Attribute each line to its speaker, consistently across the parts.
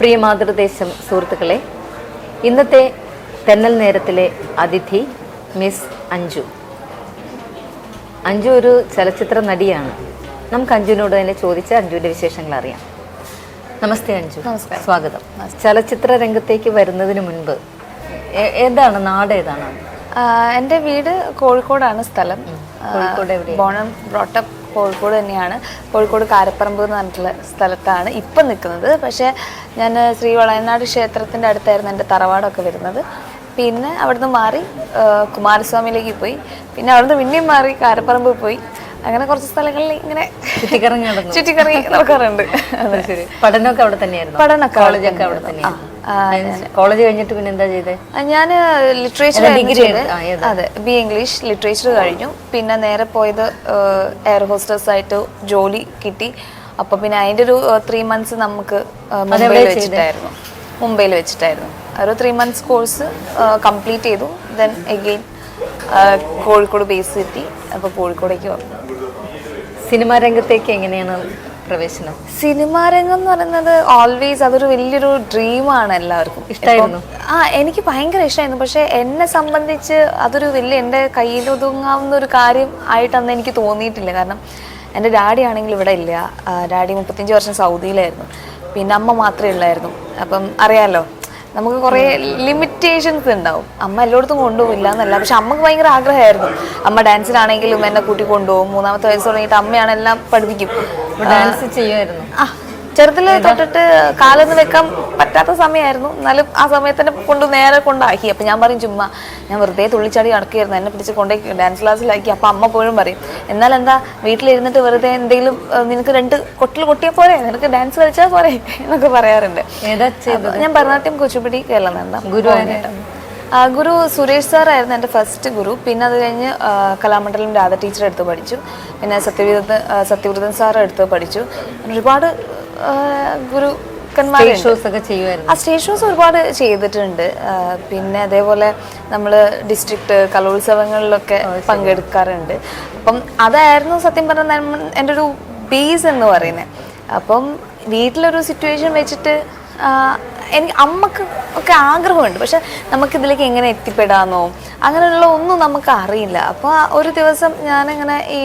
Speaker 1: പ്രിയ മാതൃദേശം സുഹൃത്തുക്കളെ ഇന്നത്തെ തെന്നൽ നേരത്തിലെ അതിഥി മിസ് അഞ്ജു. അഞ്ജു ഒരു ചലച്ചിത്ര നടിയാണ്. നമുക്ക് അഞ്ജുവിനോട് തന്നെ ചോദിച്ച് അഞ്ജുവിന്റെ വിശേഷങ്ങൾ അറിയാം. നമസ്തേ അഞ്ജു.
Speaker 2: നമസ്കാരം.
Speaker 1: സ്വാഗതം. ചലച്ചിത്ര രംഗത്തേക്ക് വരുന്നതിന് മുൻപ് ഏതാണ് നാട് ഏതാണ്?
Speaker 2: എന്റെ വീട് കോഴിക്കോടാണ് സ്ഥലം? ബോണം ബ്രോട്ടപ്പ് കോഴിക്കോട് തന്നെയാണ്. കോഴിക്കോട് കാരപ്പറമ്പ് എന്ന് പറഞ്ഞിട്ടുള്ള സ്ഥലത്താണ് ഇപ്പം നിൽക്കുന്നത്. പക്ഷേ ഞാൻ ശ്രീ വളയനാട് ക്ഷേത്രത്തിന്റെ അടുത്തായിരുന്നു എന്റെ തറവാടൊക്കെ വരുന്നത്. പിന്നെ അവിടുന്ന് മാറി കുമാരസ്വാമിയിലേക്ക് പോയി. പിന്നെ അവിടുന്ന് പിന്നെയും മാറി കാരപ്പറമ്പ് പോയി. അങ്ങനെ കുറച്ച് സ്ഥലങ്ങളിൽ ഇങ്ങനെ
Speaker 1: ചുറ്റിക്കറങ്ങി
Speaker 2: നടക്കാറുണ്ട്. അതെ
Speaker 1: ശരി. പഠനമൊക്കെ അവിടെ തന്നെയായിരുന്നു?
Speaker 2: പഠനമൊക്കെ
Speaker 1: കോളേജൊക്കെ അവിടെ തന്നെയായിരുന്നു. കോളേജ് കഴിഞ്ഞിട്ട് പിന്നെ എന്താ ചെയ്തേ?
Speaker 2: ഞാൻ ലിറ്ററേച്ചർ
Speaker 1: ഡിഗ്രി?
Speaker 2: അതെ ബി ഇംഗ്ലീഷ് ലിറ്ററേച്ചർ കഴിഞ്ഞു. പിന്നെ നേരെ പോയത് എയർ ഹോസ്റ്റേഴ്സ് ആയിട്ട് ജോലി കിട്ടി. അപ്പൊ പിന്നെ അതിന്റെ ഒരു ത്രീ മന്ത്സ് നമുക്ക് മുംബൈയിൽ വെച്ചിട്ടായിരുന്നു. മുംബൈയിൽ വെച്ചിട്ടായിരുന്നു. ഒരു ത്രീ മന്ത്സ് കോഴ്സ് കംപ്ലീറ്റ് ചെയ്തു. ദെൻ എഗെയിൻ കോഴിക്കോട് ബേസ് കിട്ടി അപ്പൊ കോഴിക്കോടേക്ക് വന്നു.
Speaker 1: സിനിമാ രംഗത്തേക്ക് എങ്ങനെയാണ് പ്രവേശനം?
Speaker 2: സിനിമാ രംഗം എന്ന് പറയുന്നത് ഓൾവേസ് അതൊരു വലിയൊരു ഡ്രീമാണ് എല്ലാവർക്കും. ഇഷ്ടമായിരുന്നു ആ എനിക്ക് ഭയങ്കര ഇഷ്ടമായിരുന്നു പക്ഷെ എന്നെ സംബന്ധിച്ച് അതൊരു വലിയ എന്റെ കയ്യിലൊതുങ്ങാവുന്ന ഒരു കാര്യം ആയിട്ടന്ന് എനിക്ക് തോന്നിയിട്ടില്ല. കാരണം എന്റെ ഡാഡി ആണെങ്കിൽ ഇവിടെ ഇല്ല. ഡാഡി മുപ്പത്തഞ്ച് വർഷം സൗദിയിലായിരുന്നു. പിന്നെ അമ്മ മാത്രമേ ഉള്ളായിരുന്നു. അപ്പം അറിയാലോ? നമുക്ക് കുറേ ലിമിറ്റേഷൻസ് ഉണ്ടാവും. അമ്മ എല്ലായിടത്തും കൊണ്ടുപോകില്ല എന്നല്ല. പക്ഷെ അമ്മയ്ക്ക് ഭയങ്കര ആഗ്രഹമായിരുന്നു. അമ്മ ഡാൻസിലാണെങ്കിലും എന്നെ കൂട്ടി കൊണ്ടുപോകും. മൂന്നാമത്തെ വയസ്സ് തുടങ്ങിയിട്ട് അമ്മയാണ് എല്ലാം പഠിപ്പിക്കും.
Speaker 1: ഡാൻസ് ചെയ്യുമായിരുന്നു.
Speaker 2: ആ ചെറുതിൽ തൊട്ടിട്ട് കാലൊന്നും വെക്കാൻ പറ്റാത്ത സമയമായിരുന്നു. എന്നാലും ആ സമയത്ത് തന്നെ കൊണ്ട് നേരെ കൊണ്ടാക്കി. അപ്പൊ ഞാൻ പറയും ചുമ്മാ ഞാൻ വെറുതെ തുള്ളിച്ചാടി നടക്കുകയായിരുന്നു. എന്നെ പിടിച്ച് കൊണ്ടേ ഡാൻസ് ക്ലാസ്സിലാക്കി അപ്പൊ അമ്മ പോലും പറയും എന്നാൽ എന്താ വീട്ടിലിരുന്നിട്ട് വെറുതെ എന്തെങ്കിലും നിനക്ക് രണ്ട് കൊട്ടിൽ കൊട്ടിയാൽ പോരെ? നിനക്ക് ഡാൻസ് കളിച്ചാൽ പോരെ? എന്നൊക്കെ പറയാറുണ്ട്. ഞാൻ ഭരതനാട്യം കുച്ചിപ്പിടി കേരളം എന്താ
Speaker 1: ഗുരു
Speaker 2: ആ, ഗുരു സുരേഷ് സാറായിരുന്നു എന്റെ ഫസ്റ്റ് ഗുരു. പിന്നെ അത് കഴിഞ്ഞ് കലാമണ്ഡലം രാധ ടീച്ചർ എടുത്ത് പഠിച്ചു. പിന്നെ സത്യവ്രത സത്യവ്രതൻ സാർ എടുത്ത് പഠിച്ചു. ഒരുപാട്
Speaker 1: ചെയ്യുമായിരുന്നു
Speaker 2: ആ സ്റ്റേജ് ഷോസ് ഒരുപാട് ചെയ്തിട്ടുണ്ട്. പിന്നെ അതേപോലെ നമ്മൾ ഡിസ്ട്രിക്ട് കലോത്സവങ്ങളിലൊക്കെ പങ്കെടുക്കാറുണ്ട്. അപ്പം അതായിരുന്നു സത്യം പറഞ്ഞാൽ എന്റെ ഒരു ബേസ് എന്ന് പറയുന്നത് അപ്പം വീട്ടിലൊരു സിറ്റുവേഷൻ വെച്ചിട്ട് എനിക്ക് അമ്മയ്ക്ക് ഒക്കെ ആഗ്രഹമുണ്ട്. പക്ഷെ നമുക്കിതിലേക്ക് എങ്ങനെ എത്തിപ്പെടാമെന്നോ അങ്ങനെയുള്ള ഒന്നും നമുക്ക് അറിയില്ല. അപ്പോൾ ഒരു ദിവസം ഞാനിങ്ങനെ ഈ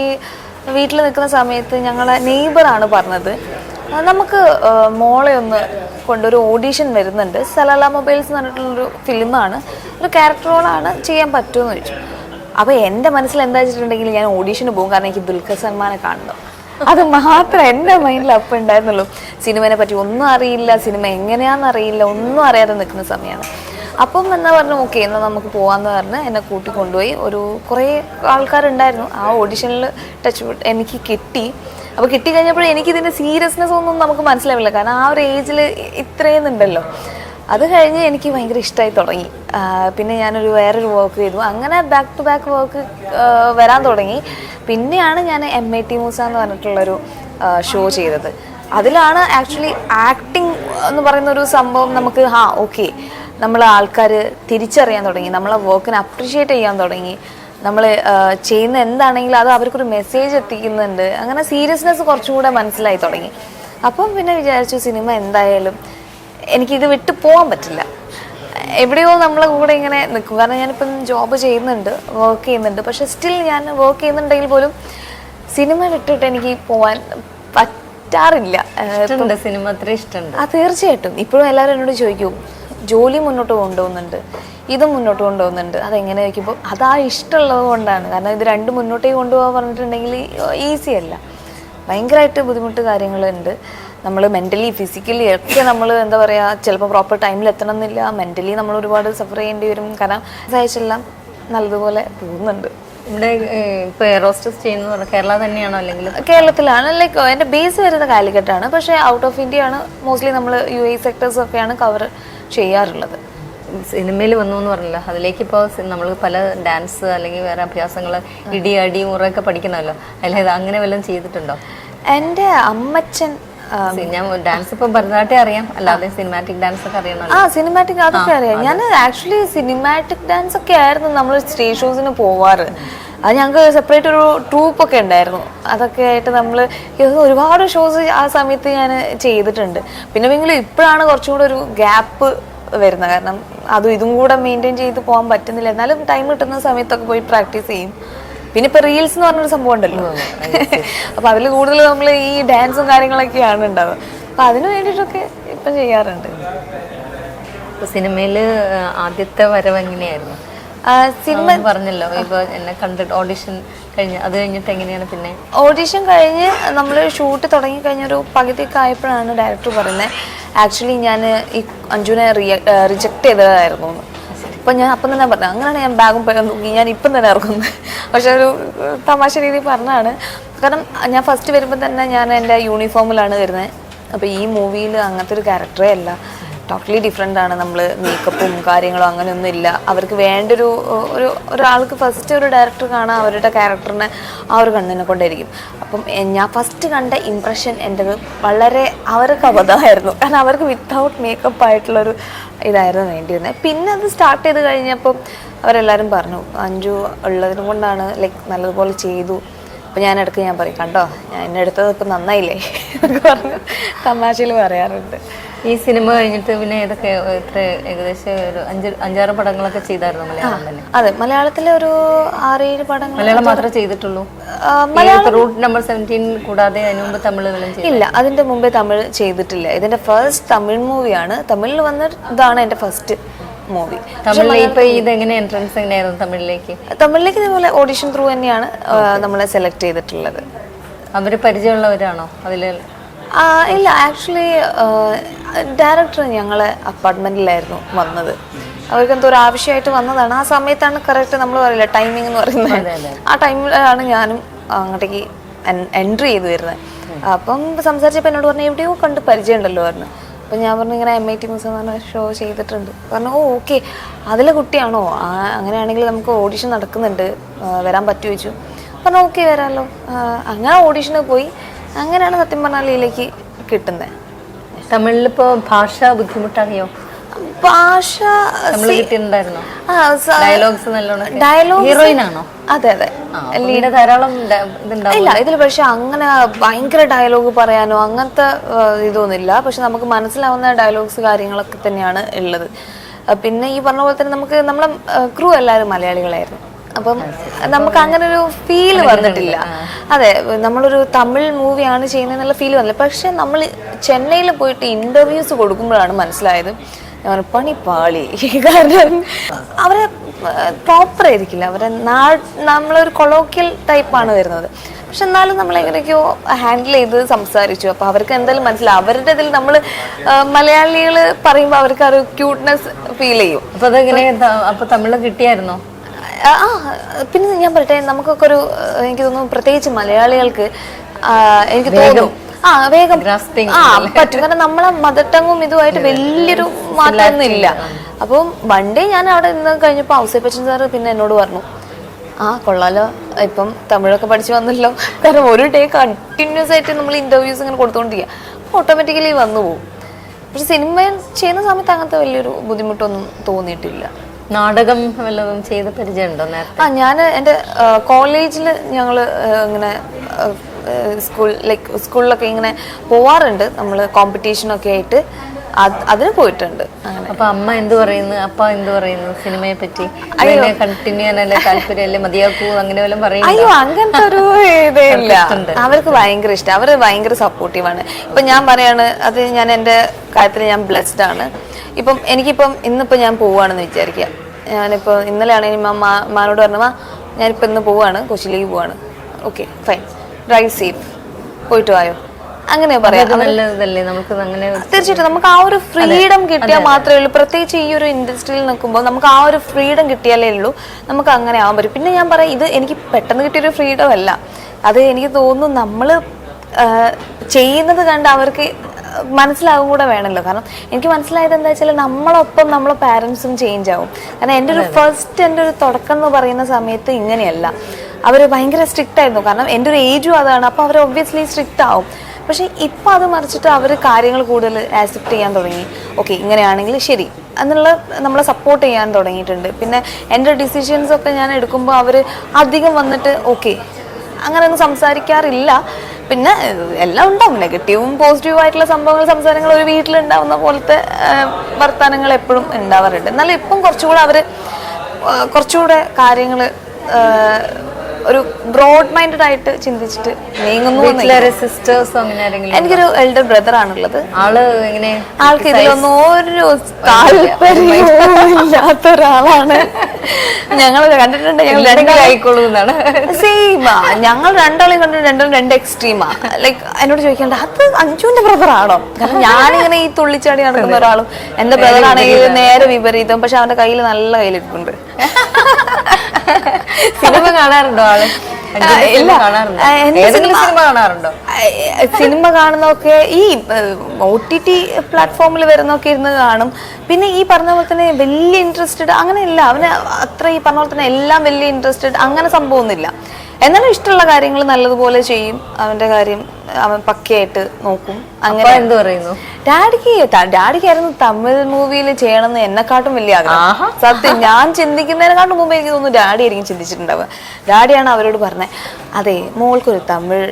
Speaker 2: വീട്ടിൽ നിൽക്കുന്ന സമയത്ത് ഞങ്ങളെ നെയ്ബറാണ് പറഞ്ഞത്. നമുക്ക് മോളെ ഒന്ന് കൊണ്ടൊരു ഓഡീഷൻ വരുന്നുണ്ട്. സലാല മൊബൈൽസ് എന്ന് പറഞ്ഞിട്ടുള്ളൊരു ഫിലിമാണ്. ഒരു ക്യാരക്ടർ റോളാണ് ചെയ്യാൻ പറ്റുമെന്ന് ചോദിച്ചു. അപ്പോൾ എന്റെ മനസ്സിൽ എന്താ വെച്ചിട്ടുണ്ടെങ്കിൽ ഞാൻ ഓഡീഷന് പോകും. കാരണം എനിക്ക് ദുൽഖർ സൽമാനെ കാണണം അത് മാത്രം എന്റെ മൈൻഡിൽ അപ്പം ഉണ്ടായിരുന്നുള്ളൂ. സിനിമനെ പറ്റി ഒന്നും അറിയില്ല. സിനിമ എങ്ങനെയാണെന്ന് അറിയില്ല. ഒന്നും അറിയാതെ നിൽക്കുന്ന സമയമാണ്. അപ്പം എന്നാ പറഞ്ഞു ഓക്കെ എന്നാൽ നമുക്ക് പോകാമെന്ന് പറഞ്ഞ് എന്നെ കൂട്ടി കൊണ്ടുപോയി. ഒരു കുറേ ആൾക്കാരുണ്ടായിരുന്നു. ആ ഓഡിഷനിൽ ടച്ച് എനിക്ക് കിട്ടി. അപ്പോൾ കിട്ടി കഴിഞ്ഞപ്പോൾ എനിക്ക് ഇതിന്റെ സീരിയസ്നെസ് ഒന്നും നമുക്ക് മനസ്സിലാവില്ല. കാരണം ആ ഒരു ഏജിൽ ഇത്രയും ഉണ്ടല്ലോ അത് കഴിഞ്ഞ് എനിക്ക് ഭയങ്കര ഇഷ്ടമായി തുടങ്ങി. പിന്നെ ഞാനൊരു വേറൊരു വർക്ക് ചെയ്തു. അങ്ങനെ ബാക്ക് ടു ബാക്ക് വർക്ക് വരാൻ തുടങ്ങി. പിന്നെയാണ് ഞാൻ എം എ ടി മൂസ എന്ന് പറഞ്ഞിട്ടുള്ളൊരു ഷോ ചെയ്തത്. അതിലാണ് ആക്ച്വലി ആക്ടിങ് എന്ന് പറയുന്ന ഒരു സംഭവം നമുക്ക് ഹാ ഓക്കെ നമ്മളെ ആൾക്കാർ തിരിച്ചറിയാൻ തുടങ്ങി. നമ്മളെ വർക്കിനെ അപ്രിഷ്യേറ്റ് ചെയ്യാൻ തുടങ്ങി. നമ്മൾ ചെയ്യുന്ന എന്താണെങ്കിലും അത് അവർക്കൊരു മെസ്സേജ് എത്തിക്കുന്നുണ്ട്. അങ്ങനെ സീരിയസ്നെസ് കുറച്ചുകൂടെ മനസ്സിലായി തുടങ്ങി. അപ്പം പിന്നെ വിചാരിച്ചു സിനിമ എന്തായാലും എനിക്കിത് വിട്ട് പോകാൻ പറ്റില്ല. എവിടെയോ നമ്മളെ കൂടെ ഇങ്ങനെ നിൽക്കും. കാരണം ഞാനിപ്പം ജോബ് ചെയ്യുന്നുണ്ട് വർക്ക് ചെയ്യുന്നുണ്ട്. പക്ഷെ സ്റ്റിൽ ഞാൻ വർക്ക് ചെയ്യുന്നുണ്ടെങ്കിൽ പോലും സിനിമ വിട്ടിട്ട് എനിക്ക് പോവാൻ പറ്റാറില്ല.
Speaker 1: സിനിമ അത്ര ഇഷ്ടമുണ്ട്?
Speaker 2: ആ തീർച്ചയായിട്ടും. ഇപ്പോഴും എല്ലാവരും എന്നോട് ചോദിക്കും ജോലി മുന്നോട്ട് കൊണ്ടുപോകുന്നുണ്ട് ഇത് മുന്നോട്ട് കൊണ്ടുപോകുന്നുണ്ട് അതെങ്ങനെ ചോദിക്കുമ്പോൾ അതാ ഇഷ്ടമുള്ളത് കൊണ്ടാണ്. കാരണം ഇത് രണ്ട് മുന്നോട്ടേ കൊണ്ടുപോകാൻ പറഞ്ഞിട്ടുണ്ടെങ്കിൽ ഈസി അല്ല. ഭയങ്കരമായിട്ട് ബുദ്ധിമുട്ട് കാര്യങ്ങളുണ്ട്. നമ്മൾ മെന്റലി ഫിസിക്കലി ഒക്കെ നമ്മൾ എന്താ പറയുക ചിലപ്പോൾ പ്രോപ്പർ ടൈമിൽ എത്തണം എന്നില്ല മെന്റലി നമ്മൾ ഒരുപാട് സഫർ ചെയ്യേണ്ടി വരും. കാരണം സഹായിച്ചെല്ലാം നല്ലതുപോലെ പോകുന്നുണ്ട്.
Speaker 1: ഇവിടെ ഇപ്പൊ എയറോസ്റ്റസ് ചെയ്യുന്നത് കേരള തന്നെയാണോ അല്ലെങ്കിൽ
Speaker 2: കേരളത്തിലാണ്. ലൈക്ക് എന്റെ ബേസ് വരുന്ന കാലിക്കറ്റാണ്. പക്ഷേ ഔട്ട് ഓഫ് ഇന്ത്യ ആണ് മോസ്റ്റ്ലി നമ്മൾ യു എ സെക്ടേഴ്സ് ഒക്കെയാണ് കവർ ചെയ്യാറുള്ളത്.
Speaker 1: സിനിമയിൽ വന്നു എന്ന് പറഞ്ഞില്ല? അതിലേക്ക് ഇപ്പോൾ നമ്മൾ പല ഡാൻസ് അല്ലെങ്കിൽ വേറെ അഭ്യാസങ്ങൾ ഇടി അടി മുറയൊക്കെ പഠിക്കണമല്ലോ. അല്ലെങ്കിൽ അങ്ങനെ വല്ലതും ചെയ്തിട്ടുണ്ടോ?
Speaker 2: എന്റെ അമ്മച്ചൻ
Speaker 1: ഞാൻ ഡാൻസ് ഇപ്പൊ ഭരതനാട്യം അറിയാം. അല്ലാതെ സിനിമാറ്റിക് ഡാൻസ് ഒക്കെ
Speaker 2: ആ സിനിമാറ്റിക് അതൊക്കെ അറിയാം. ഞാൻ ആക്ച്വലി സിനിമാറ്റിക് ഡാൻസ് ഒക്കെ ആയിരുന്നു നമ്മൾ സ്റ്റേജ് ഷോസിന് പോവാറ്. അത് ഞങ്ങൾക്ക് സെപ്പറേറ്റ് ഒരു ട്രൂപ്പ് ഒക്കെ ഉണ്ടായിരുന്നു. അതൊക്കെ ആയിട്ട് നമ്മൾ ഒരുപാട് ഷോസ് ആ സമയത്ത് ഞാൻ ചെയ്തിട്ടുണ്ട്. പിന്നെ നിങ്ങൾ ഇപ്പോഴാണ് കുറച്ചും കൂടെ ഒരു ഗ്യാപ്പ് വരുന്നത്. കാരണം അതും ഇതും കൂടെ മെയിന്റെയിൻ ചെയ്ത് പോകാൻ പറ്റുന്നില്ല. എന്നാലും ടൈം കിട്ടുന്ന സമയത്തൊക്കെ പോയി പ്രാക്ടീസ് ചെയ്യും. പിന്നെ ഇപ്പൊ റീൽസ് എന്ന് പറഞ്ഞൊരു സംഭവം ഉണ്ടല്ലോ. അപ്പൊ അതിൽ കൂടുതൽ നമ്മൾ ഈ ഡാൻസും കാര്യങ്ങളൊക്കെയാണ് ഉണ്ടാവുക. അപ്പൊ അതിനു വേണ്ടിട്ടൊക്കെ ഇപ്പം ചെയ്യാറുണ്ട്.
Speaker 1: സിനിമയിൽ ആദ്യത്തെ വരവ് എങ്ങനെയായിരുന്നു?
Speaker 2: സിനിമ
Speaker 1: പറഞ്ഞല്ലോ ഇപ്പൊ എന്നെ കണ്ടിട്ട് ഓഡിഷൻ കഴിഞ്ഞ് അത് കഴിഞ്ഞിട്ട് എങ്ങനെയാണ് പിന്നെ?
Speaker 2: ഓഡിഷൻ കഴിഞ്ഞ് നമ്മൾ ഷൂട്ട് തുടങ്ങി കഴിഞ്ഞൊരു പകുതിയൊക്കെ ആയപ്പോഴാണ് ഡയറക്ടർ പറയുന്നത്. ആക്ച്വലി ഞാൻ ഈ അഞ്ജുനെ റിജക്ട് ചെയ്തതായിരുന്നു അപ്പം ഞാൻ അപ്പം തന്നെ പറഞ്ഞു അങ്ങനെയാണ് ഞാൻ ബാഗും നോക്കി ഞാൻ ഇപ്പം തന്നെ ഇറങ്ങുന്നത്. പക്ഷെ ഒരു തമാശ രീതി പറഞ്ഞാണ് കാരണം ഞാൻ ഫസ്റ്റ് വരുമ്പോൾ തന്നെ ഞാൻ എന്റെ യൂണിഫോമിലാണ് വരുന്നത്. അപ്പോൾ ഈ മൂവിയിൽ അങ്ങനത്തെ ഒരു ക്യാരക്ടറേ അല്ല. ടോട്ടലി ഡിഫറെന്റ് ആണ് നമ്മൾ മേക്കപ്പും കാര്യങ്ങളും അങ്ങനെയൊന്നും ഇല്ല. അവർക്ക് വേണ്ടൊരു ഒരു ഒരാൾക്ക് ഫസ്റ്റ് ഒരു ഡയറക്ടർ കാണാൻ അവരുടെ ക്യാരക്ടറിനെ ആ ഒരു കണ്ണിനെ കൊണ്ടായിരിക്കും. അപ്പം ഞാൻ ഫസ്റ്റ് കണ്ട ഇമ്പ്രഷൻ എന്റെത് വളരെ അവർക്ക് അബദ്ധമായിരുന്നു. കാരണം അവർക്ക് വിത്തൗട്ട് മേക്കപ്പ് ആയിട്ടുള്ളൊരു ഇതായിരുന്നു വേണ്ടിയിരുന്നത് പിന്നെ അത് സ്റ്റാർട്ട് ചെയ്ത് കഴിഞ്ഞപ്പം അവരെല്ലാവരും പറഞ്ഞു അഞ്ചു ഉള്ളതിനു കൊണ്ടാണ് ലൈക്ക് നല്ലതുപോലെ ചെയ്തു. അപ്പോൾ ഞാൻ ഇടയ്ക്ക് ഞാൻ പറയും കണ്ടോ ഞാൻ എന്നെ എടുത്തത് ഇപ്പം നന്നായില്ലേ? എന്നൊക്കെ പറഞ്ഞു തമാശയിൽ പറയാറുണ്ട്.
Speaker 1: ഈ സിനിമ കഴിഞ്ഞിട്ട് പിന്നെ ഏതൊക്കെ എത്ര ഏകദേശം ഒരു അഞ്ച് അഞ്ചാറ് പടങ്ങളൊക്കെ ചെയ്തായിരുന്നു മലയാളം തന്നെ.
Speaker 2: അതെ മലയാളത്തിലെ ഒരു ആറേഴ് പടങ്ങൾ
Speaker 1: മലയാളം മാത്രമേ ചെയ്തിട്ടുള്ളൂ? റൂട്ട് നമ്പർ സെവന്റീൻ കൂടാതെ അതിന് മുമ്പ് തമിഴിലും
Speaker 2: ഇല്ല അതിന്റെ മുമ്പേ തമിഴ് ചെയ്തിട്ടില്ല. ഇതിന്റെ ഫസ്റ്റ് തമിഴ് മൂവിയാണ്. തമിഴിൽ വന്ന ഇതാണ് എന്റെ ഫസ്റ്റ് മൂവി
Speaker 1: എൻട്രൻസ് എങ്ങനെയായിരുന്നു തമിഴിലേക്ക്?
Speaker 2: തമിഴിലേക്ക് ഇതേപോലെ ഓഡിഷൻ ത്രൂ തന്നെയാണ് നമ്മളെ സെലക്ട് ചെയ്തിട്ടുള്ളത്.
Speaker 1: അവർ പരിചയമുള്ളവരാണോ? അതിൽ
Speaker 2: ആ, ഇല്ല ആക്ച്വലി ഡയറക്ടർ ഞങ്ങളെ അപ്പാർട്ട്മെന്റിലായിരുന്നു വന്നത്. അവർക്ക് എന്തോ ഒരു ആവശ്യമായിട്ട് വന്നതാണ്. ആ സമയത്താണ് കറക്റ്റ് നമ്മൾ പറയില്ല ടൈമിംഗ് എന്ന് പറയുന്നത്. ആ ടൈമിലാണ് ഞാനും അങ്ങോട്ടേക്ക് എൻട്രി ചെയ്ത് വരുന്നത്. അപ്പം സംസാരിച്ചപ്പോൾ എന്നോട് പറഞ്ഞു എവിടെയോ കണ്ട് പരിചയമുണ്ടല്ലോ പറഞ്ഞു. അപ്പം ഞാൻ പറഞ്ഞു ഇങ്ങനെ എം ഐ ടി മ്യൂസിയം പറഞ്ഞ ഷോ ചെയ്തിട്ടുണ്ട്. പറഞ്ഞു ഓ ഓക്കെ അതിലെ കുട്ടിയാണോ? ആ അങ്ങനെയാണെങ്കിൽ നമുക്ക് ഓഡിഷൻ നടക്കുന്നുണ്ട്. വരാൻ പറ്റുമോ ചോദിച്ചു. പറഞ്ഞു ഓക്കെ വരാമല്ലോ അങ്ങനെ ഓഡിഷന് പോയി. അങ്ങനെയാണ് സത്യം പറഞ്ഞാൽ ഇതിലേക്ക് കിട്ടുന്നത്
Speaker 1: തമിഴിലിപ്പോ ഭാഷ ബുദ്ധിമുട്ടാകിയോ
Speaker 2: ഭാഷ
Speaker 1: ഡയലോഗ്സ് നല്ലോണം
Speaker 2: ഡയലോഗ്സ്
Speaker 1: ഹീറോയിൻ ആണോ
Speaker 2: അതെ. അതെ
Speaker 1: ധാരാളം
Speaker 2: ഇല്ല ഇതിൽ പക്ഷെ അങ്ങനെ ഭയങ്കര ഡയലോഗ് പറയാനോ അങ്ങനത്തെ ഇതൊന്നുമില്ല. പക്ഷെ നമുക്ക് മനസ്സിലാവുന്ന ഡയലോഗ്സ് കാര്യങ്ങളൊക്കെ തന്നെയാണ് ഉള്ളത്. പിന്നെ ഈ പറഞ്ഞ പോലെ തന്നെ നമുക്ക് നമ്മളെ ക്രൂ എല്ലാവരും മലയാളികളായിരുന്നു. അപ്പം നമുക്ക് അങ്ങനെ ഒരു ഫീൽ വന്നിട്ടില്ല. അതെ നമ്മളൊരു തമിഴ് മൂവിയാണ് ചെയ്യുന്നതെന്നുള്ള ഫീൽ വന്നില്ല. പക്ഷെ നമ്മൾ ചെന്നൈയിൽ പോയിട്ട് ഇന്റർവ്യൂസ് കൊടുക്കുമ്പോഴാണ് മനസ്സിലായത്. പണി പാളി. കാരണം അവരെ പ്രോപ്പർ ആയിരിക്കില്ല. അവരെ നാ നമ്മളൊരു കൊളോക്കിയൽ ടൈപ്പാണ് വരുന്നത്. പക്ഷെ എന്നാലും നമ്മൾ എങ്ങനെയൊക്കെയോ ഹാൻഡിൽ ചെയ്ത് സംസാരിച്ചു. അപ്പോൾ അവർക്ക് എന്തായാലും മനസ്സിലാവും അവരുടെ ഇതിൽ നമ്മൾ മലയാളികൾ പറയുമ്പോൾ അവർക്ക് ആ ഒരു ക്യൂട്ട്നെസ് ഫീൽ ചെയ്യും.
Speaker 1: അപ്പോൾ അതെങ്ങനെ അപ്പോൾ അപ്പൊ തമിഴ് കിട്ടിയായിരുന്നോ?
Speaker 2: ആ പിന്നെ ഞാൻ പറയട്ടെ നമുക്കൊക്കെ ഒരു എനിക്ക് തോന്നുന്നു പ്രത്യേകിച്ച് മലയാളികൾക്ക് എനിക്ക് തോന്നും ആ വേഗം ആ പറ്റും. കാരണം നമ്മളെ മദർ ടങ്ങും ഇതുമായിട്ട് വലിയൊരു മാറ്റമൊന്നുമില്ല അപ്പം വണ്ടി ഞാൻ അവിടെ നിന്ന് കഴിഞ്ഞപ്പോൾ ഔസേപ്പച്ചൻ സാറ് പിന്നെ എന്നോട് പറഞ്ഞു ആ കൊള്ളാലോ ഇപ്പം തമിഴൊക്കെ പഠിച്ചു വന്നല്ലോ. കാരണം ഒരു ഡേ കണ്ടിന്യൂസ് ആയിട്ട് നമ്മൾ ഇന്റർവ്യൂസ് ഇങ്ങനെ കൊടുത്തുകൊണ്ടിരിക്കുക ഓട്ടോമാറ്റിക്കലി വന്നു പോകും പക്ഷെ സിനിമ ചെയ്യുന്ന സമയത്ത് അങ്ങനത്തെ വലിയൊരു ബുദ്ധിമുട്ടൊന്നും തോന്നിയിട്ടില്ല.
Speaker 1: നാടകം വല്ലതും ചെയ്ത പരിചയമുണ്ടോ നേരത്തെ?
Speaker 2: ആ ഞാൻ എന്റെ കോളേജിൽ ഞങ്ങൾ ഇങ്ങനെ സ്കൂൾ ലൈക്ക് സ്കൂളിലൊക്കെ ഇങ്ങനെ പോവാറുണ്ട്. നമ്മൾ കോമ്പറ്റീഷനൊക്കെ ആയിട്ട്. അതിന് പോയിട്ടുണ്ട്. അങ്ങനെ.
Speaker 1: അപ്പൊ അമ്മ എന്ത് പറയുന്നു? അപ്പ എന്ത് പറയുന്നു? സിനിമയെ പറ്റി? അതിനെ കണ്ടിന്യൂ ചെയ്യാനല്ലേ താല്പര്യമല്ലേ മതിയാക്കൂ അങ്ങനെ വല്ലതും
Speaker 2: അയ്യോ അങ്ങനത്തെ ഒരു ഇതേ ഇല്ല. അവർക്ക് ഭയങ്കര ഇഷ്ടം. അവർ ഭയങ്കര സപ്പോർട്ടീവാണ് ഇപ്പൊ ഞാൻ പറയാണ് അത് ഞാൻ എന്റെ കാര്യത്തിൽ ഞാൻ ബ്ലെസ്ഡ് ആണ്. ഇപ്പം എനിക്കിപ്പം ഇന്നിപ്പോ ഞാൻ പോവുകയാണെന്ന് വിചാരിക്കുക ഞാനിപ്പോൾ ഇന്നലെ ആണെങ്കിൽ മാനോട് പറഞ്ഞു മാ ഞാനിപ്പോൾ ഇന്ന് പോവാണ് കൊച്ചിയിലേക്ക് പോവാണ്. ഓക്കെ ഫൈൻ ഡ്രൈവ് സേഫ് പോയിട്ട് വായോ. അങ്ങനെ പറയാം.
Speaker 1: നല്ലതല്ലേ? നമുക്ക് അങ്ങനെ
Speaker 2: തീർച്ചയായിട്ടും നമുക്ക് ആ ഒരു ഫ്രീഡം കിട്ടിയാൽ മാത്രമേ ഉള്ളൂ. പ്രത്യേകിച്ച് ഈ ഒരു ഇൻഡസ്ട്രിയിൽ നിൽക്കുമ്പോൾ നമുക്ക് ആ ഒരു ഫ്രീഡം കിട്ടിയാലേ ഉള്ളൂ. നമുക്ക് അങ്ങനെ ആവാൻ പറ്റും. പിന്നെ ഞാൻ പറയാം ഇത് എനിക്ക് പെട്ടെന്ന് കിട്ടിയൊരു ഫ്രീഡം അല്ല. അത് എനിക്ക് തോന്നുന്നു നമ്മൾ ചെയ്യുന്നത് കണ്ട് അവർക്ക് മനസ്സിലാവും കൂടെ വേണമല്ലോ കാരണം എനിക്ക് മനസ്സിലായത് എന്താ വെച്ചാൽ നമ്മളൊപ്പം നമ്മളെ പാരൻസും ചേഞ്ച് ആവും. കാരണം എന്റെ ഒരു ഫസ്റ്റ് എന്റെ ഒരു തുടക്കം എന്ന് പറയുന്ന സമയത്ത് ഇങ്ങനെയല്ല. അവർ ഭയങ്കര സ്ട്രിക്റ്റ് ആയിരുന്നു. കാരണം എന്റെ ഒരു ഏജും അതാണ്. അപ്പോൾ അവർ ഒബ്വിയസ്ലി സ്ട്രിക്റ്റ് ആവും. പക്ഷെ ഇപ്പം അത് മറിച്ചിട്ട് അവർ കാര്യങ്ങൾ കൂടുതൽ ആക്സെപ്റ്റ് ചെയ്യാൻ തുടങ്ങി. ഓക്കെ ഇങ്ങനെയാണെങ്കിൽ ശരി. എന്നുള്ള നമ്മളെ സപ്പോർട്ട് ചെയ്യാൻ തുടങ്ങിയിട്ടുണ്ട്. പിന്നെ എന്റെ ഡിസിഷൻസ് ഒക്കെ ഞാൻ എടുക്കുമ്പോൾ അവർ അധികം വന്നിട്ട് ഓക്കെ അങ്ങനെയൊന്നും സംസാരിക്കാറില്ല. പിന്നെ എല്ലാം ഉണ്ടാവും. നെഗറ്റീവും പോസിറ്റീവും ആയിട്ടുള്ള സംഭവങ്ങൾ സംസാരങ്ങൾ ഒരു വീട്ടിലുണ്ടാവുന്ന പോലത്തെ വർത്തമാനങ്ങൾ എപ്പോഴും ഉണ്ടാവാറുണ്ട്. എന്നാലും ഇപ്പം കുറച്ചുകൂടെ അവർ കുറച്ചുകൂടെ കാര്യങ്ങൾ ഒരു ബ്രോഡ് മൈൻഡഡ് ആയിട്ട് ചിന്തിച്ചിട്ട് നീങ്ങുന്നു
Speaker 1: സിസ്റ്റേഴ്സോ അങ്ങനെ
Speaker 2: എനിക്കൊരു എൽഡർ ബ്രദർ ആണുള്ളത്.
Speaker 1: ആൾ എങ്ങനെ
Speaker 2: ആൾക്ക് ഇതിലൊന്നും ഒരു താല്പര്യമില്ലാത്ത ഒരാളാണ് ഞങ്ങൾ കണ്ടിട്ടുണ്ട് ഞങ്ങൾ
Speaker 1: ആയിക്കോളൂ എന്നാണ്.
Speaker 2: സെയിമാ ഞങ്ങൾ രണ്ടാളെയും കണ്ടിട്ട് രണ്ടും രണ്ട് എക്സ്ട്രീമാ ലൈക്ക് എന്നോട് ചോദിക്കേണ്ട അത് അഞ്ജുവിന്റെ ബ്രദർ ആണോ? കാരണം ഞാനിങ്ങനെ ഈ തുള്ളിച്ചാടി നടക്കുന്ന ഒരാളും എന്റെ ബ്രദർ ആണെങ്കിൽ നേരെ വിപരീതം. പക്ഷെ അവന്റെ കയ്യിൽ നല്ല കയ്യിലിരിപ്പുണ്ട്.
Speaker 1: സിനിമ കാണാറുണ്ടോ ആൾ?
Speaker 2: സിനിമ? കാണുന്നൊക്കെ ഈ ഒ ടി ടി പ്ലാറ്റ്ഫോമിൽ വരുന്നൊക്കെ ഇരുന്ന് കാണും. പിന്നെ ഈ പറഞ്ഞ പോലെ തന്നെ വലിയ ഇൻട്രസ്റ്റഡ് അങ്ങനെയല്ല. അവന് അത്ര ഈ പറഞ്ഞ പോലെ തന്നെ എല്ലാം വലിയ ഇൻട്രസ്റ്റഡ് അങ്ങനെ സംഭവമൊന്നുമില്ല. എന്നാലും ഇഷ്ടമുള്ള കാര്യങ്ങൾ നല്ലതുപോലെ ചെയ്യും. അവന്റെ കാര്യം അവൻ പക്കയായിട്ട് നോക്കും. അങ്ങനെ
Speaker 1: എന്ത് പറയുന്നു?
Speaker 2: ഡാഡിക്ക് ഡാഡിക്കായിരുന്നു തമിഴ് മൂവിയിൽ ചെയ്യണം എന്ന് എന്നെക്കാട്ടും വലിയ ആഗ്രഹം. സത്യം ഞാൻ ചിന്തിക്കുന്നതിനെക്കാട്ടും മുമ്പ് എനിക്ക് തോന്നുന്നു ഡാഡി ആയിരിക്കും ചിന്തിച്ചിട്ടുണ്ടാവുക. ഡാഡിയാണ് അവരോട് പറഞ്ഞത് അതെ മോൾക്കൊരു തമിഴ്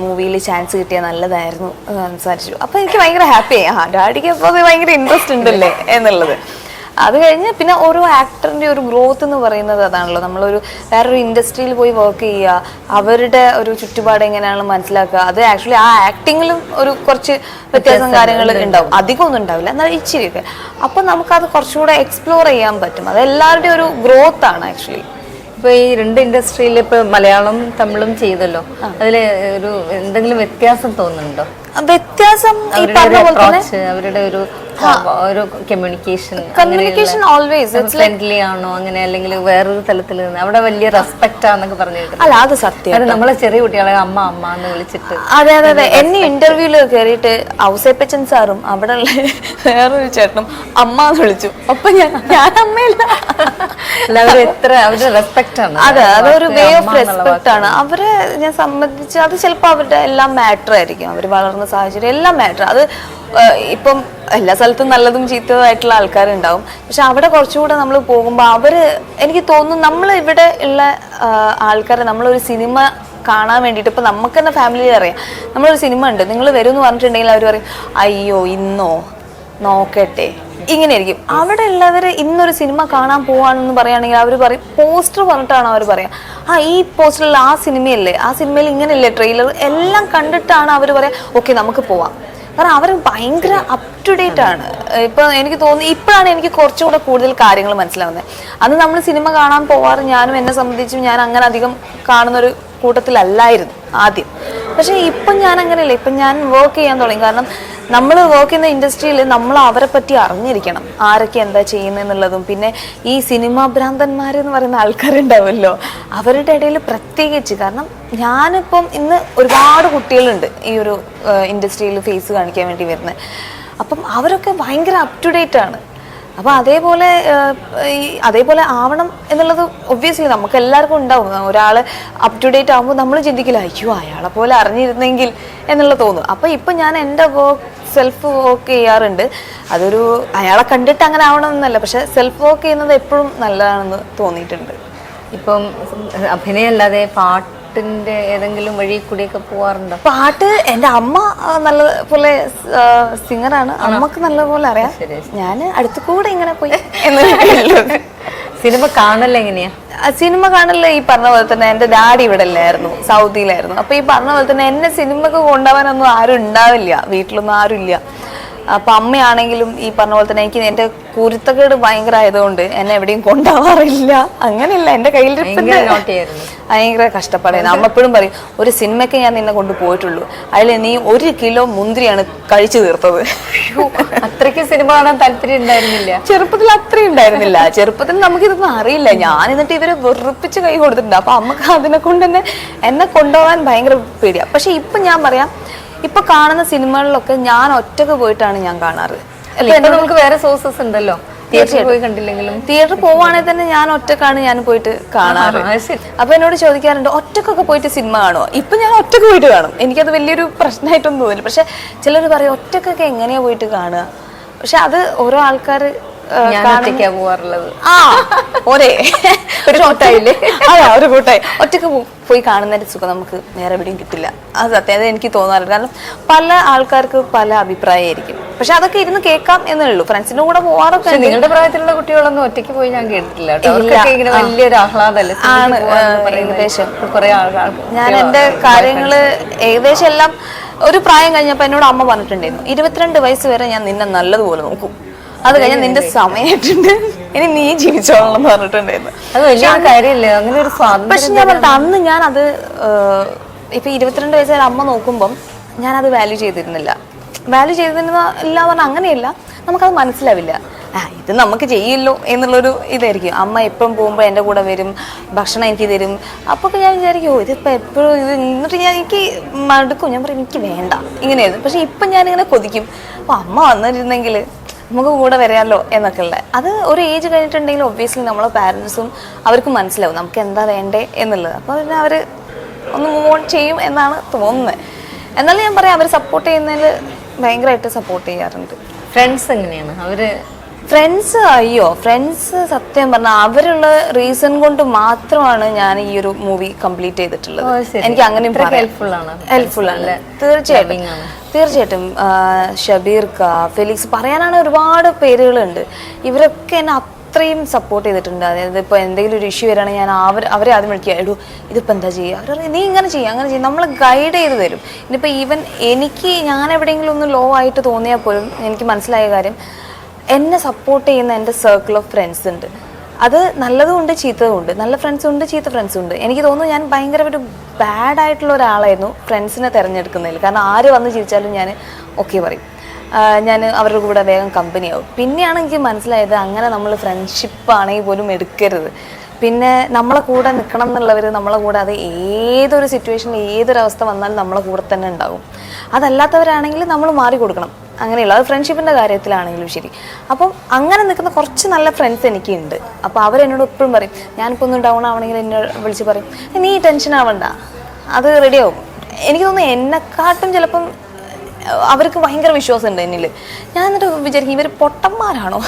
Speaker 2: മൂവിയിൽ ചാൻസ് കിട്ടിയാൽ നല്ലതായിരുന്നു സംസാരിച്ചു. അപ്പൊ എനിക്ക് ഭയങ്കര ഹാപ്പിയായി. ആ ഡാഡിക്ക് അപ്പോൾ ഭയങ്കര ഇൻട്രസ്റ്റ് ഉണ്ടല്ലേ എന്നുള്ളത്. അത് കഴിഞ്ഞ് പിന്നെ ഓരോ ആക്ടറിന്റെ ഒരു ഗ്രോത്ത് എന്ന് പറയുന്നത് അതാണല്ലോ. നമ്മളൊരു വേറൊരു ഇൻഡസ്ട്രിയിൽ പോയി വർക്ക് ചെയ്യുക അവരുടെ ഒരു ചുറ്റുപാട് എങ്ങനെയാണെന്ന് മനസ്സിലാക്കുക. അത് ആക്ച്വലി ആ ആക്ടിങ്ങിലും ഒരു കുറച്ച് വ്യത്യാസം കാര്യങ്ങൾ ഉണ്ടാവും. അധികം ഒന്നും ഉണ്ടാവില്ല. എന്നാൽ ഇച്ചിരിയൊക്കെ. അപ്പൊ നമുക്കത് കുറച്ചുകൂടെ എക്സ്പ്ലോർ ചെയ്യാൻ പറ്റും. അത് എല്ലാവരുടെയും ഒരു ഗ്രോത്ത് ആണ് ആക്ച്വലി
Speaker 1: ഇപ്പൊ ഈ രണ്ട് ഇൻഡസ്ട്രിയിൽ ഇപ്പൊ മലയാളം തമിഴും ചെയ്തല്ലോ. അതിൽ ഒരു എന്തെങ്കിലും വ്യത്യാസം തോന്നുന്നുണ്ടോ?
Speaker 2: വ്യത്യാസം ഈ പറഞ്ഞ പോലെ തന്നെ
Speaker 1: അവരുടെ ഒരു ഒരു കമ്മ്യൂണിക്കേഷൻ
Speaker 2: കമ്മ്യൂണിക്കേഷൻ ഓൾവേസ്
Speaker 1: ഫ്രണ്ട്ലി ആണോ അങ്ങനെ അല്ലെങ്കിൽ വേറൊരു തലത്തിൽ നിന്ന് അവിടെ വലിയ റെസ്പെക്റ്റ് ആണെന്നൊക്കെ പറഞ്ഞു.
Speaker 2: അല്ല അത് സത്യം.
Speaker 1: അത് നമ്മളെ ചെറിയ കുട്ടികളെ അമ്മ അമ്മ എന്ന് വിളിച്ചിട്ട്
Speaker 2: അതെ അതെ അതെ. എന്നെ ഇന്റർവ്യൂൽ കയറിയിട്ട് ഔസേപ്പച്ചൻ സാറും അവിടെ ഉള്ള വേറൊരു ചേട്ടനും അമ്മ എന്ന് വിളിച്ചു. അപ്പൊ ഞാൻ ഞാൻ അമ്മയില്ല.
Speaker 1: അവർ എത്ര അവരുടെ റെസ്പെക്റ്റ് ആണ്.
Speaker 2: അതെ അതൊരു വേ ഓഫ് റെസ്പെക്ട് ആണ്. അവരെ ഞാൻ സംബന്ധിച്ച് അത് ചിലപ്പോൾ അവരുടെ എല്ലാം മാറ്റർ ആയിരിക്കും. അവർ വളർന്ന സാഹചര്യം എല്ലാം മാറ്റർ അത് ഇപ്പം എല്ലാ സ്ഥലത്തും നല്ലതും ചീത്തതുമായിട്ടുള്ള ആൾക്കാരുണ്ടാവും. പക്ഷെ അവിടെ കുറച്ചുകൂടെ നമ്മൾ പോകുമ്പോൾ അവർ എനിക്ക് തോന്നുന്നു നമ്മൾ ഇവിടെ ഉള്ള ആൾക്കാരെ നമ്മളൊരു സിനിമ കാണാൻ വേണ്ടിയിട്ട് ഇപ്പം നമുക്ക് തന്നെ ഫാമിലിയിൽ അറിയാം. നമ്മളൊരു സിനിമ ഉണ്ട്. നിങ്ങൾ വരും എന്ന് പറഞ്ഞിട്ടുണ്ടെങ്കിൽ അവർ പറയും അയ്യോ ഇന്നോ? നോക്കട്ടെ. ഇങ്ങനെയായിരിക്കും. അവിടെ ഉള്ളവർ ഇന്നൊരു സിനിമ കാണാൻ പോവാണെന്ന് പറയുകയാണെങ്കിൽ അവർ പറയും പോസ്റ്റർ പറഞ്ഞിട്ടാണ് അവർ പറയാം. ആ ഈ പോസ്റ്ററിൽ ആ സിനിമയല്ലേ? ആ സിനിമയിൽ ഇങ്ങനെയല്ലേ ട്രെയിലർ? എല്ലാം കണ്ടിട്ടാണ് അവർ പറയാം ഓക്കെ നമുക്ക് പോവാം. കാരണം അവർ ഭയങ്കര അപ് ടു ഡേറ്റ് ആണ്. ഇപ്പൊ എനിക്ക് തോന്നുന്നു ഇപ്പോഴാണ് എനിക്ക് കുറച്ചുകൂടെ കൂടുതൽ കാര്യങ്ങൾ മനസ്സിലാവുന്നത്. അന്ന് നമ്മൾ സിനിമ കാണാൻ പോവാറ് ഞാനും എന്നെ സംബന്ധിച്ചും ഞാൻ അങ്ങനെ അധികം കാണുന്ന ഒരു കൂട്ടത്തിലല്ലായിരുന്നു ആദ്യം. പക്ഷേ ഇപ്പം ഞാൻ അങ്ങനെയല്ല ഇപ്പം ഞാൻ വർക്ക് ചെയ്യാൻ തുടങ്ങി. കാരണം നമ്മൾ വർക്ക് ചെയ്യുന്ന ഇൻഡസ്ട്രിയിൽ നമ്മൾ അവരെ പറ്റി അറിഞ്ഞിരിക്കണം. ആരൊക്കെ എന്താ ചെയ്യുന്നതെന്നുള്ളതും പിന്നെ ഈ സിനിമാ ഭ്രാന്തന്മാർ എന്ന് പറയുന്ന ആൾക്കാരുണ്ടാവുമല്ലോ അവരുടെ ഇടയിൽ പ്രത്യേകിച്ച്. കാരണം ഞാനിപ്പം ഇന്ന് ഒരുപാട് കുട്ടികളുണ്ട് ഈ ഒരു ഇൻഡസ്ട്രിയിൽ ഫേസ് കാണിക്കാൻ വേണ്ടി വരുന്നത്. അപ്പം അവരൊക്കെ ഭയങ്കര അപ് ടു ഡേറ്റ് ആണ്. അപ്പൊ അതേപോലെ ഈ അതേപോലെ ആവണം എന്നുള്ളത് ഒബ്വിയസ്ലി നമുക്ക് എല്ലാവർക്കും ഉണ്ടാവും. ഒരാൾ അപ് ടു ഡേറ്റ് ആകുമ്പോൾ നമ്മൾ ചിന്തിക്കില്ല അയ്യോ അയാളെ പോലെ അറിഞ്ഞിരുന്നെങ്കിൽ എന്നുള്ള തോന്നും. അപ്പൊ ഇപ്പൊ ഞാൻ എന്റെ വർക്ക് സെൽഫ് വർക്ക് ചെയ്യാറുണ്ട്. അതൊരു അയാളെ കണ്ടിട്ട് അങ്ങനെ ആവണം എന്നല്ല പക്ഷെ സെൽഫ് വർക്ക് ചെയ്യുന്നത് എപ്പോഴും നല്ലതാണെന്ന് തോന്നിയിട്ടുണ്ട്.
Speaker 1: ഇപ്പം അഭിനയം അല്ലാതെ പാട്ടിന്റെ ഏതെങ്കിലും വഴി കൂടിയൊക്കെ പോവാറുണ്ടോ?
Speaker 2: പാട്ട് എന്റെ അമ്മ നല്ല പോലെ സിംഗറാണ്. അമ്മയ്ക്ക് നല്ലപോലെ അറിയാം.
Speaker 1: ഞാൻ
Speaker 2: ഞാൻ അടുത്തു കൂടെ ഇങ്ങനെ പോയി. എന്ന്
Speaker 1: സിനിമ കാണല്ലേ എങ്ങനെയാ?
Speaker 2: സിനിമ കാണല്ലേ ഈ പറഞ്ഞ പോലെ തന്നെ എന്റെ ഡാഡി ഇവിടെ അല്ലായിരുന്നു സൗദിയിലായിരുന്നു. അപ്പൊ ഈ പറഞ്ഞ പോലെ തന്നെ എന്നെ സിനിമക്ക് കൊണ്ടുപോകാനൊന്നും ആരും ഉണ്ടാവില്ല. വീട്ടിലൊന്നും ആരും ഇല്ല. അപ്പൊ അമ്മയാണെങ്കിലും ഈ പറഞ്ഞ പോലെ തന്നെ എനിക്ക് എന്റെ കുരുത്തക്കേട് ഭയങ്കര ആയതുകൊണ്ട് എന്നെ എവിടെയും കൊണ്ടാവാറില്ല. അങ്ങനെയല്ല എന്റെ കയ്യിൽ
Speaker 1: ഭയങ്കര
Speaker 2: കഷ്ടപ്പാടായിരുന്നു. അമ്മ എപ്പോഴും പറയും ഒരു സിനിമയ്ക്ക് ഞാൻ നിന്നെ കൊണ്ട് പോയിട്ടുള്ളൂ. അതിൽ നീ ഒരു കിലോ മുന്തിരിയാണ് കഴിച്ചു തീർത്തത്.
Speaker 1: അത്രയ്ക്ക് സിനിമ കാണാൻ താല്പര്യം ഉണ്ടായിരുന്നില്ല.
Speaker 2: ചെറുപ്പത്തിൽ അത്രയും ഉണ്ടായിരുന്നില്ല. ചെറുപ്പത്തിൽ നമുക്കിതൊന്നും അറിയില്ല. ഞാൻ എന്നിട്ട് ഇവരെ വെറുപ്പിച്ച് കൈ കൊടുത്തിട്ടുണ്ട്. അപ്പൊ അമ്മയ്ക്ക് അതിനെ കൊണ്ട് തന്നെ എന്നെ കൊണ്ടുപോകാൻ ഭയങ്കര പേടിയാണ് പക്ഷെ ഇപ്പൊ ഞാൻ പറയാം ഇപ്പൊ കാണുന്ന സിനിമകളിലൊക്കെ ഞാൻ ഒറ്റയ്ക്ക് പോയിട്ടാണ് ഞാൻ കാണാറ്.
Speaker 1: നമുക്ക് വേറെ സോഴ്സസ് ഉണ്ടല്ലോ. തിയേറ്ററിൽ പോയി കണ്ടില്ലെങ്കിലും.
Speaker 2: തിയേറ്ററിൽ പോവാണെങ്കിൽ തന്നെ ഞാൻ ഒറ്റക്കാണ് ഞാൻ പോയിട്ട് കാണാറ്. അപ്പൊ എന്നോട് ചോദിക്കാറുണ്ട് ഒറ്റക്കൊക്കെ പോയിട്ട് സിനിമ കാണുമോ ഇപ്പൊ ഞാൻ ഒറ്റയ്ക്ക് പോയിട്ട് കാണും. എനിക്കത് വലിയൊരു പ്രശ്നമായിട്ടൊന്നും തോന്നില്ല. പക്ഷെ ചിലർ പറയും ഒറ്റക്കൊക്കെ എങ്ങനെയാ പോയിട്ട് കാണുക? പക്ഷെ അത് ഓരോ ആൾക്കാർ
Speaker 1: ഞാൻ ഒറ്റയ്ക്കാ പോവാറുള്ളത്.
Speaker 2: ആ ഒരേ.
Speaker 1: ഒരു കൂട്ടായില്ലേ?
Speaker 2: അതെ ഒരു കൂട്ടായി. ഒറ്റയ്ക്ക് പോയി കാണുന്നതിന്റെ സുഖം നമുക്ക് നേരെ എവിടെയും കിട്ടില്ല. അത് സത്യം അത് എനിക്ക് തോന്നാറുണ്ട് കാരണം പല ആൾക്കാർക്ക് പല അഭിപ്രായമായിരിക്കും. പക്ഷെ അതൊക്കെ ഇരുന്ന് കേൾക്കാം എന്നേ ഉള്ളൂ. ഫ്രണ്ട്സിന്റെ കൂടെ പോവാറൊക്കെ
Speaker 1: നിങ്ങളുടെ പ്രായത്തിലുള്ള കുട്ടികളൊന്നും ഒറ്റയ്ക്ക് പോയി ഞാൻ കേട്ടിട്ടില്ല ഇങ്ങനെ വലിയൊരു ആഹ്ലാദല്ലേ
Speaker 2: ആണ്. ഏകദേശം.
Speaker 1: കുറെ ആളുകൾ
Speaker 2: ഞാൻ എന്റെ കാര്യങ്ങൾ ഏകദേശം എല്ലാം ഒരു പ്രായം കഴിഞ്ഞപ്പോൾ എന്നോട് അമ്മ പറഞ്ഞിട്ടുണ്ടായിരുന്നു ഇരുപത്തിരണ്ട് വയസ്സ് വരെ ഞാൻ നിന്നെ നല്ലതുപോലെ നോക്കും. അത് കഴിഞ്ഞാൽ നിന്റെ സമയമായിട്ടുണ്ട് ഇനി നീ ജീവിച്ചോളണം എന്ന് പറഞ്ഞിട്ടുണ്ടായിരുന്നു.
Speaker 1: അത് കാര്യമില്ല. അങ്ങനെ ഒരു
Speaker 2: പക്ഷെ ഞാൻ പറഞ്ഞത് അന്ന് ഞാൻ അത് ഇപ്പൊ ഇരുപത്തിരണ്ട് വയസ്സായ അമ്മ നോക്കുമ്പം ഞാൻ അത് വാല്യൂ ചെയ്തിരുന്നില്ല. വാല്യൂ ചെയ്തിരുന്ന ഇല്ല പറഞ്ഞാൽ അങ്ങനെയല്ല. നമുക്കത് മനസ്സിലാവില്ല. ആ ഇത് നമുക്ക് ചെയ്യില്ലോ എന്നുള്ളൊരു ഇതായിരിക്കും. അമ്മ എപ്പം പോകുമ്പോൾ എന്റെ കൂടെ വരും ഭക്ഷണം എനിക്ക് തരും. അപ്പോൾ ഞാൻ വിചാരിക്കും ഇതിപ്പോൾ എപ്പോഴും ഇത് എന്നിട്ട് ഞാൻ എനിക്ക് മടുക്കും. ഞാൻ പറയും എനിക്ക് വേണ്ട. ഇങ്ങനെയായിരുന്നു. പക്ഷെ ഇപ്പം ഞാനിങ്ങനെ കൊതിക്കും. അപ്പോൾ അമ്മ വന്നിരുന്നെങ്കിൽ നമുക്ക് കൂടെ വരാമല്ലോ എന്നൊക്കെ ഉള്ളത് അത് ഒരു ഏജ് കഴിഞ്ഞിട്ടുണ്ടെങ്കിൽ ഒബ്വിയസ്ലി നമ്മളെ പാരൻസും അവർക്ക് മനസ്സിലാവും നമുക്ക് എന്താ വേണ്ടേ എന്നുള്ളത്. അപ്പോൾ പിന്നെ അവർ ഒന്ന് മൂവ് ഓൺ ചെയ്യും എന്നാണ് തോന്നുന്നത് എന്നാലും ഞാൻ പറയാം അവർ സപ്പോർട്ട് ചെയ്യുന്നതിൽ ഭയങ്കരമായിട്ട് സപ്പോർട്ട് ചെയ്യാറുണ്ട്.
Speaker 1: ഫ്രണ്ട്സ് എങ്ങനെയാണ്? അവർ
Speaker 2: ഫ്രണ്ട്സ് അയ്യോ ഫ്രണ്ട്സ് സത്യം പറഞ്ഞാൽ അവരുള്ള റീസൺ കൊണ്ട് മാത്രമാണ് ഞാൻ ഈ ഒരു മൂവി കംപ്ലീറ്റ് ചെയ്തിട്ടുള്ളത്. എനിക്ക്
Speaker 1: അങ്ങനെ helpful ആണ്.
Speaker 2: ഹെൽപ്ഫുൾ ആണ്. തീർച്ചയായിട്ടും. തീർച്ചയായിട്ടും ഷബീർ ക ഫെലിക്സ് പറയാനാണ് ഒരുപാട് പേരുകളുണ്ട്. ഇവരൊക്കെ എന്നെ അത്രയും സപ്പോർട്ട് ചെയ്തിട്ടുണ്ട്. അതായത് ഇപ്പോൾ എന്തെങ്കിലും ഒരു ഇഷ്യൂ വരികയാണെങ്കിൽ ഞാൻ അവർ അവരെ ആദ്യം വിളിക്കുക. എടൂ ഇതിപ്പോൾ എന്താ ചെയ്യുക? അവർ നീ ഇങ്ങനെ ചെയ്യുക അങ്ങനെ ചെയ്യുക നമ്മൾ ഗൈഡ് ചെയ്ത് തരും. ഇനിയിപ്പോൾ ഈവൻ എനിക്ക് ഞാൻ എവിടെയെങ്കിലും ഒന്ന് ലോ ആയിട്ട് തോന്നിയാൽ പോലും എനിക്ക് മനസ്സിലായ കാര്യം എന്നെ സപ്പോർട്ട് ചെയ്യുന്ന എന്റെ സർക്കിൾ ഓഫ് ഫ്രണ്ട്സ് ഉണ്ട്. അത് നല്ലതും ഉണ്ട് ചീത്തതും ഉണ്ട് നല്ല ഫ്രണ്ട്സും ഉണ്ട് ചീത്ത ഫ്രണ്ട്സും ഉണ്ട് എനിക്ക് തോന്നുന്നു ഞാൻ ഭയങ്കര ഒരു ബാഡ് ആയിട്ടുള്ള ഒരാളായിരുന്നു ഫ്രണ്ട്സിനെ തിരഞ്ഞെടുക്കുന്നതിൽ. കാരണം ആര് വന്ന് ചിരിച്ചാലും ഞാൻ ഓക്കെ പറയും. ഞാൻ അവരുടെ കൂടെ വേഗം കമ്പനിയാവും പിന്നെയാണ് എനിക്ക് മനസ്സിലായത് അങ്ങനെ നമ്മൾ ഫ്രണ്ട്ഷിപ്പ് ആണെങ്കിൽ പോലും എടുക്കരുത്. പിന്നെ നമ്മളെ കൂടെ നിൽക്കണം എന്നുള്ളവർ നമ്മളെ കൂടെ അത് ഏതൊരു സിറ്റുവേഷനിൽ ഏതൊരവസ്ഥ വന്നാലും നമ്മളെ കൂടെ തന്നെ ഉണ്ടാകും അതല്ലാത്തവരാണെങ്കിൽ നമ്മൾ മാറി കൊടുക്കണം അങ്ങനെയുള്ള അത് ഫ്രണ്ട്ഷിപ്പിന്റെ കാര്യത്തിലാണെങ്കിലും ശരി. അപ്പം അങ്ങനെ നിൽക്കുന്ന കുറച്ച് നല്ല ഫ്രണ്ട്സ് എനിക്കുണ്ട്. അപ്പോൾ അവരെന്നോട് എപ്പോഴും പറയും ഞാനിപ്പോൾ ഒന്ന് ഡൗൺ ആവണമെങ്കിൽ എന്നെ വിളിച്ച് പറയും. നീ ടെൻഷൻ ആവണ്ട. അത് റെഡിയാവും എനിക്ക് തോന്നുന്നു എന്നെക്കാട്ടും ചിലപ്പം അവർക്ക് ഭയങ്കര വിശ്വാസമുണ്ട് എന്നിൽ ഞാൻ എന്നിട്ട് വിചാരിക്കും ഇവർ പൊട്ടന്മാരാണോ?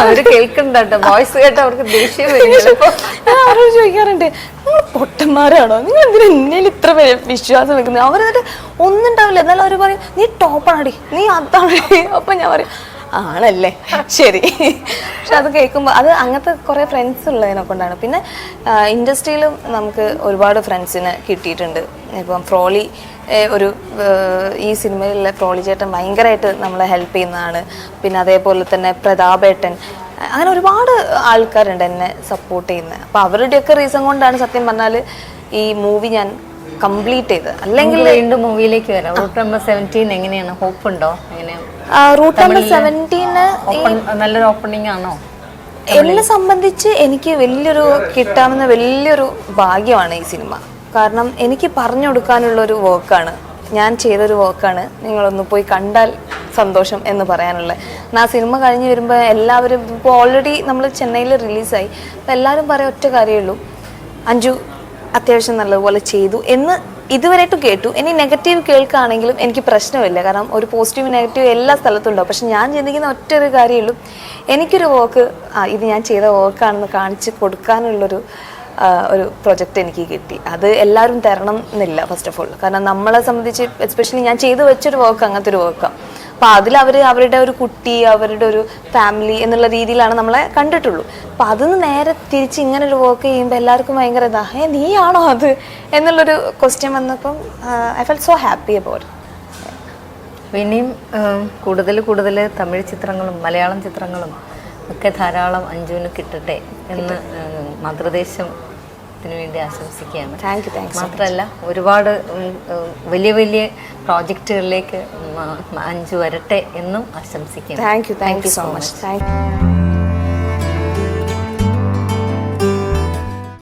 Speaker 1: അവർ കേൾക്കണ്ടോ വോയിസ് കേട്ട് അവർക്ക് ദേഷ്യം
Speaker 2: ഞാൻ അവരോട് ചോദിക്കാറുണ്ട് നിങ്ങൾ പൊട്ടന്മാരാണോ? നിങ്ങൾ എന്തിനാ എന്നിൽ ഇത്ര വിശ്വാസം വെക്കുന്നത് അവരെന്നിട്ട് ഒന്നും ഉണ്ടാവില്ല എന്നാലും അവർ പറയും നീ ടോപ്പാണടി. നീ അതാണ്. അപ്പൊ ഞാൻ പറയും ആണല്ലേ. ശരി. പക്ഷെ അത് കേൾക്കുമ്പോൾ അത് അങ്ങനത്തെ കുറേ ഫ്രണ്ട്സ് ഉള്ളതിനെ കൊണ്ടാണ്. പിന്നെ ഇൻഡസ്ട്രിയിലും നമുക്ക് ഒരുപാട് ഫ്രണ്ട്സിനെ കിട്ടിയിട്ടുണ്ട്. ഇപ്പം ഫ്രോളി ഒരു ഈ സിനിമയിലെ ഫ്രോളി ചേട്ടൻ ഭയങ്കരമായിട്ട് നമ്മളെ ഹെൽപ്പ് ചെയ്യുന്നതാണ്. പിന്നെ അതേപോലെ തന്നെ പ്രതാപേട്ടൻ അങ്ങനെ ഒരുപാട് ആൾക്കാരുണ്ട് എന്നെ സപ്പോർട്ട് ചെയ്യുന്നത് അപ്പോൾ അവരുടെയൊക്കെ റീസൺ കൊണ്ടാണ് സത്യം പറഞ്ഞാൽ ഈ മൂവി ഞാൻ കംപ്ലീറ്റ് ചെയ്ത്. അല്ലെങ്കിൽ
Speaker 1: വീണ്ടും മൂവിയിലേക്ക് വരാം. റൂട്ട് നമ്പർ സെവന്റീൻ എങ്ങനെയാണ്? ഹോപ്പ് ഉണ്ടോ? എങ്ങനെ?
Speaker 2: റൂട്ട് നമ്പർ
Speaker 1: സെവന്റീന് നല്ലൊരു ഓപ്പണിംഗ് ആണോ?
Speaker 2: എന്നെ സംബന്ധിച്ച് എനിക്ക് വലിയൊരു കിട്ടാവുന്ന വലിയൊരു ഭാഗ്യമാണ് ഈ സിനിമ. കാരണം എനിക്ക് പറഞ്ഞു കൊടുക്കാനുള്ള ഒരു വർക്കാണ് ഞാൻ ചെയ്തൊരു വർക്കാണ് നിങ്ങളൊന്ന് പോയി കണ്ടാൽ സന്തോഷം എന്ന് പറയാനുള്ളത്. എന്നാൽ ആ സിനിമ കഴിഞ്ഞ് വരുമ്പോൾ എല്ലാവരും ഇപ്പോൾ ഓൾറെഡി നമ്മൾ ചെന്നൈയിൽ റിലീസായി അപ്പോൾ എല്ലാവരും പറയാൻ ഒറ്റ കാര്യമുള്ളൂ അഞ്ജു അത്യാവശ്യം നല്ലതുപോലെ ചെയ്തു എന്ന് ഇതുവരെയായിട്ടും കേട്ടു. ഇനി നെഗറ്റീവ് കേൾക്കുകയാണെങ്കിലും എനിക്ക് പ്രശ്നമില്ല. കാരണം ഒരു പോസിറ്റീവ് നെഗറ്റീവ് എല്ലാ സ്ഥലത്തും ഉണ്ടാവും. പക്ഷെ ഞാൻ ചിന്തിക്കുന്ന ഒറ്റ ഒരു കാര്യമുള്ളൂ. എനിക്കൊരു വർക്ക് ആ ഇത് ഞാൻ ചെയ്ത വർക്കാണെന്ന് കാണിച്ച് കൊടുക്കാനുള്ളൊരു ഒരു പ്രൊജക്റ്റ് എനിക്ക് കിട്ടി. അത് എല്ലാവരും തരണം എന്നില്ല ഫസ്റ്റ് ഓഫ് ഓൾ കാരണം നമ്മളെ സംബന്ധിച്ച് എസ്പെഷ്യലി ഞാൻ ചെയ്തു വെച്ചൊരു വർക്ക് അങ്ങനത്തെ ഒരു വർക്കാണ് അപ്പോൾ അതിൽ അവർ അവരുടെ ഒരു കുട്ടി അവരുടെ ഒരു ഫാമിലി എന്നുള്ള രീതിയിലാണ് നമ്മളെ കണ്ടിട്ടുള്ളൂ. അപ്പോൾ അതിന് നേരെ തിരിച്ച് ഇങ്ങനെ ഒരു വർക്ക് ചെയ്യുമ്പോൾ എല്ലാവർക്കും ഭയങ്കര ഇതാ ഏ നീയാണോ അത്? എന്നുള്ളൊരു ക്വസ്റ്റ്യൻ വന്നപ്പം I fell so happy about
Speaker 1: പിന്നെയും കൂടുതൽ കൂടുതൽ തമിഴ് ചിത്രങ്ങളും മലയാളം ചിത്രങ്ങളും ഒക്കെ ധാരാളം അഞ്ജുവിന് കിട്ടട്ടെ എന്ന് മാതൃദേശം മാതൃദേശത്തിന് വേണ്ടി ആശംസിക്കുകയാണ്.
Speaker 2: താങ്ക് യു താങ്ക്സ്
Speaker 1: മാത്രമല്ല ഒരുപാട് വലിയ വലിയ പ്രോജക്റ്റുകളിലേക്ക് അഞ്ചു അഞ്ജു വരട്ടെ എന്നും ആശംസിക്കുന്നു
Speaker 2: thank you thank you so much thank you